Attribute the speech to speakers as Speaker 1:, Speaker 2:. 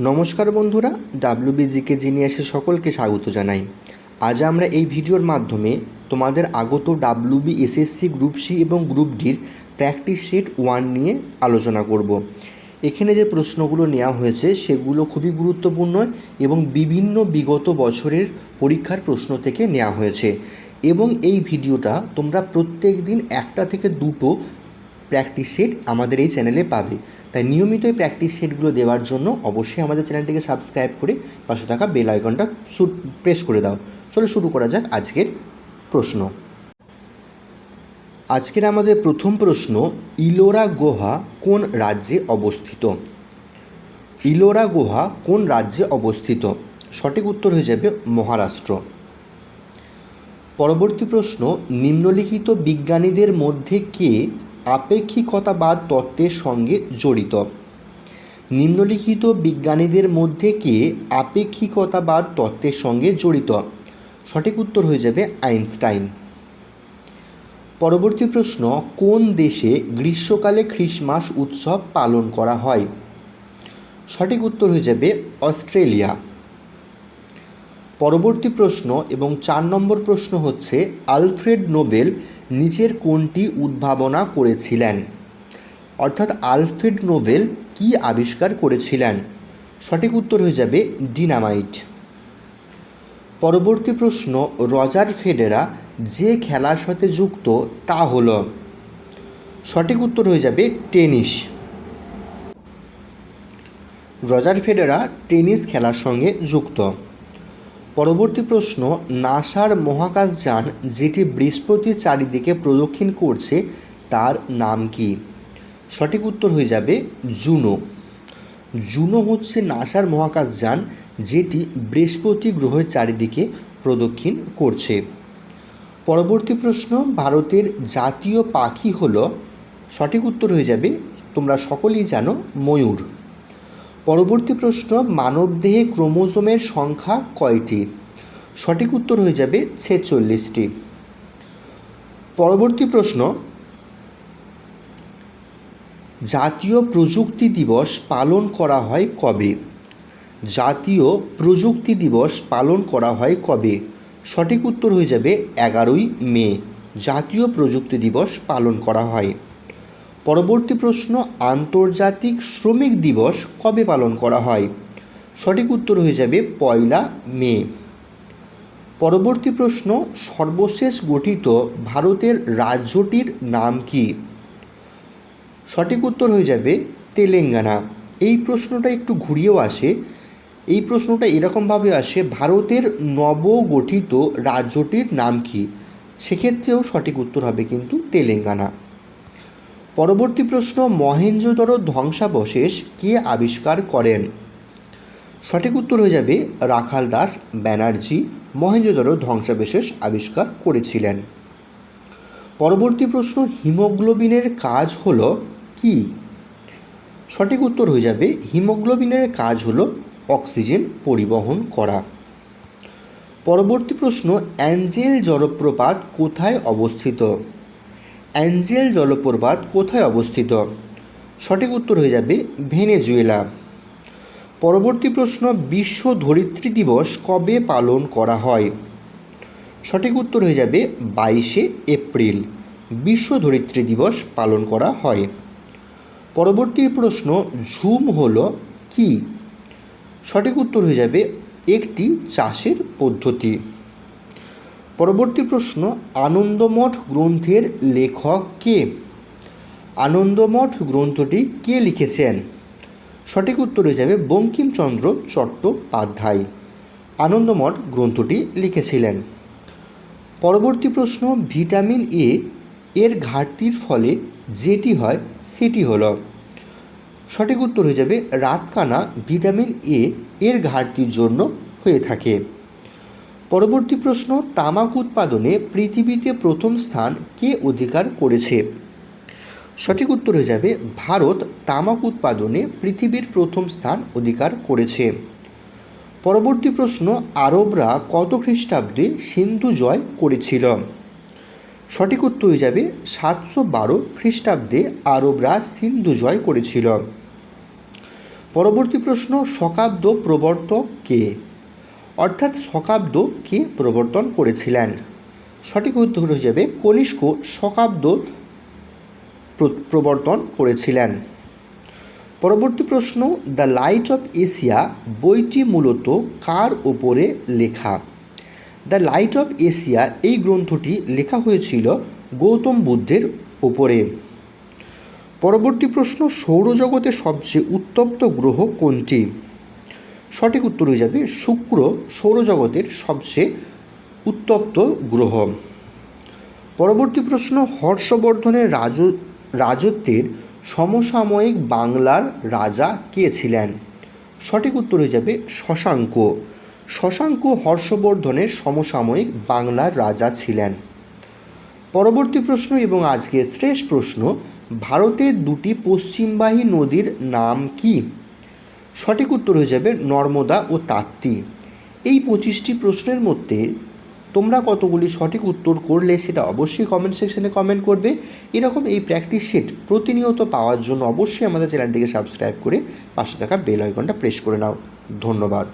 Speaker 1: নমস্কার বন্ধুরা ডাব্লিউবিজিকে জিনিয়াসে সকলকে স্বাগত জানাই। আজ আমরা এই ভিডিওর মাধ্যমে তোমাদের আগত ডাব্লিউবি এসএসসি গ্রুপ সি এবং গ্রুপ ডির প্র্যাকটিস সেট ওয়ান নিয়ে আলোচনা করব। এখানে যে প্রশ্নগুলো নেওয়া হয়েছে, সেগুলো খুবই গুরুত্বপূর্ণ এবং বিভিন্ন বিগত বছরের পরীক্ষার প্রশ্ন থেকে নেওয়া হয়েছে। এবং এই ভিডিওটা তোমরা প্রত্যেক দিন একটা থেকে দুটো প্র্যাকটিস সেট আমাদের এই চ্যানেলে পাবে। তাই নিয়মিত এই প্র্যাকটিস সেটগুলো দেওয়ার জন্য অবশ্যই আমাদের চ্যানেলটিকে সাবস্ক্রাইব করে পাশে থাকা বেল আইকনটা প্রেস করে দাও। চলো শুরু করা যাক আজকের প্রশ্ন। আজকের আমাদের প্রথম প্রশ্ন, ইলোরা গুহা কোন রাজ্যে অবস্থিত? ইলোরা গুহা কোন রাজ্যে অবস্থিত? সঠিক উত্তর হয়ে যাবে মহারাষ্ট্র। পরবর্তী প্রশ্ন, নিম্নলিখিত বিজ্ঞানীদের মধ্যে কে আপেক্ষিকতাবাদ তত্ত্বের সঙ্গে জড়িত। নিম্নলিখিত বিজ্ঞানীদের মধ্যে কে আপেক্ষিকতাবাদ তত্ত্বের সঙ্গে জড়িত? সঠিক উত্তর হয়ে যাবে আইনস্টাইন। পরবর্তী প্রশ্ন, কোন দেশে গ্রীষ্মকালে খ্রিসমাস উৎসব পালন করা হয়? সঠিক উত্তর হয়ে যাবে অস্ট্রেলিয়া। পরবর্তী প্রশ্ন এবং চার নম্বর প্রশ্ন হচ্ছে, আলফ্রেড নোবেল নিচের কোনটি উদ্ভাবনা করেছিলেন? অর্থাৎ আলফ্রেড নোবেল কি আবিষ্কার করেছিলেন? সঠিক উত্তর হয়ে যাবে ডিনামাইট। পরবর্তী প্রশ্ন, রজার ফেডেরা যে খেলার সাথে যুক্ত তা হল। সঠিক উত্তর হয়ে যাবে টেনিস। রজার ফেডেরা টেনিস খেলার সঙ্গে যুক্ত। পরবর্তী প্রশ্ন, নাসার মহাকাশযান যেটি বৃহস্পতির চারিদিকে প্রদক্ষিণ করছে, তার নাম কি? সঠিক উত্তর হয়ে যাবে জুনো। জুনো হচ্ছে নাসার মহাকাশযান যেটি বৃহস্পতি গ্রহের চারিদিকে প্রদক্ষিণ করছে। পরবর্তী প্রশ্ন, ভারতের জাতীয় পাখি হল? সঠিক উত্তর হয়ে যাবে, তোমরা সকলেই জানো ময়ূর। পরবর্তী প্রশ্ন, মানবদেহে ক্রোমোজোমের সংখ্যা কয়টি? সঠিক উত্তর হয়ে যাবে ছেচল্লিশটি। পরবর্তী প্রশ্ন, জাতীয় প্রযুক্তি দিবস পালন করা হয় কবে? জাতীয় প্রযুক্তি দিবস পালন করা হয় কবে? সঠিক উত্তর হয়ে যাবে এগারোই মে। জাতীয় প্রযুক্তি দিবস পালন করা হয়। পরবর্তী প্রশ্ন, আন্তর্জাতিক শ্রমিক দিবস কবে পালন করা হয়? সঠিক উত্তর হয়ে যাবে পয়লা মে। পরবর্তী প্রশ্ন, সর্বশেষ গঠিত ভারতের রাজ্যটির নাম কি? সঠিক উত্তর হয়ে যাবে তেলেঙ্গানা। এই প্রশ্নটা একটু ঘুরিয়েও আসে। এই প্রশ্নটা এরকমভাবে আসে, ভারতের নবগঠিত রাজ্যটির নাম কি? সেক্ষেত্রেও সঠিক উত্তর হবে কিন্তু তেলেঙ্গানা। পরবর্তী প্রশ্ন মহেঞ্জোদরো ধ্বংসাবশেষ কে আবিষ্কার করেন? সঠিক উত্তর হয়ে যাবে রাখাল দাস ব্যানার্জি মহেঞ্জোদরো ধ্বংসাবশেষ আবিষ্কার করেছিলেন। পরবর্তী প্রশ্ন, হিমোগ্লোবিনের কাজ হল কি? সঠিক উত্তর হয়ে যাবে, হিমোগ্লোবিনের কাজ হল অক্সিজেন পরিবহন করা। পরবর্তী প্রশ্ন, অ্যাঞ্জেল জলপ্রপাত কোথায় অবস্থিত? অ্যাঞ্জেল জলপ্রপাত কোথায় অবস্থিত? সঠিক উত্তর হয়ে যাবে ভেনেজুয়েলা। পরবর্তী প্রশ্ন, বিশ্ব ধরিত্রী দিবস কবে পালন করা হয়? সঠিক উত্তর হয়ে যাবে বাইশে এপ্রিল, বিশ্ব ধরিত্রী দিবস পালন করা হয়। পরবর্তী প্রশ্ন, ঝুম হল কি? সঠিক উত্তর হয়ে যাবে একটি চাষের পদ্ধতি। পরবর্তী প্রশ্ন, আনন্দমঠ গ্রন্থের লেখক কে? আনন্দমঠ গ্রন্থটি কে লিখেছেন? সঠিক উত্তর হয়ে যাবে বঙ্কিমচন্দ্র চট্টোপাধ্যায়। আনন্দমঠ গ্রন্থটি লিখেছিলেন। পরবর্তী প্রশ্ন, ভিটামিন এ এর ঘাটতির ফলে যেটি হয় সেটি হল। সঠিক উত্তর হয়ে যাবে রাতকানা ভিটামিন এ এর ঘাটতির জন্য হয়ে থাকে। পরবর্তী প্রশ্ন, তামাক উৎপাদনে পৃথিবীতে প্রথম স্থান কে অধিকার করেছে? সঠিক উত্তর হয়ে যাবে, ভারত তামাক উৎপাদনে পৃথিবীর প্রথম স্থান অধিকার করেছে। পরবর্তী প্রশ্ন, আরবরা কত খ্রিস্টাব্দে সিন্ধু জয় করেছিল? সঠিক উত্তর হয়ে যাবে, সাতশো বারো খ্রিস্টাব্দে আরবরা সিন্ধু জয় করেছিল। পরবর্তী প্রশ্ন, শকাব্দ প্রবর্তক কে? অর্থাৎ শকাব্দ কে প্রবর্তন করেছিলেন? সঠিক উত্তর হয়ে যাবে কনিষ্ক শকাব্দ প্র- প্রবর্তন করেছিলেন। পরবর্তী প্রশ্ন, দ্য লাইট অফ এশিয়া বইটি মূলত কার ওপরে লেখা? দ্য লাইট অফ এশিয়া এই গ্রন্থটি লেখা হয়েছিল গৌতম বুদ্ধের ওপরে। পরবর্তী প্রশ্ন, সৌরজগতের সবচেয়ে উত্তপ্ত গ্রহ কোনটি? সঠিক উত্তর হয়ে যাবে শুক্র সৌরজগতের সবচেয়ে উত্তপ্ত গ্রহ। পরবর্তী প্রশ্ন, হর্ষবর্ধনের রাজ, রাজত্বের সমসাময়িক বাংলার রাজা কে ছিলেন? সঠিক উত্তর হয়ে যাবে শশাঙ্ক। শশাঙ্ক হর্ষবর্ধনের সমসাময়িক বাংলার রাজা ছিলেন। পরবর্তী প্রশ্ন এবং আজকের শেষ প্রশ্ন, ভারতের দুটি পশ্চিমবাহী নদীর নাম কি? সঠিক উত্তর হয়ে যাবে নর্মদা ও তাপ্তি এই পঁচিশটি প্রশ্নের মধ্যে তোমরা কতগুলি সঠিক উত্তর করলে সেটা অবশ্যই কমেন্ট সেকশনে কমেন্ট করবে। এরকম এই প্র্যাকটিস সেট প্রতিনিয়ত পাওয়ার জন্য অবশ্যই আমাদের চ্যানেলটিকে সাবস্ক্রাইব করে পাশে থাকা বেল আইকনটা প্রেস করে নাও। ধন্যবাদ।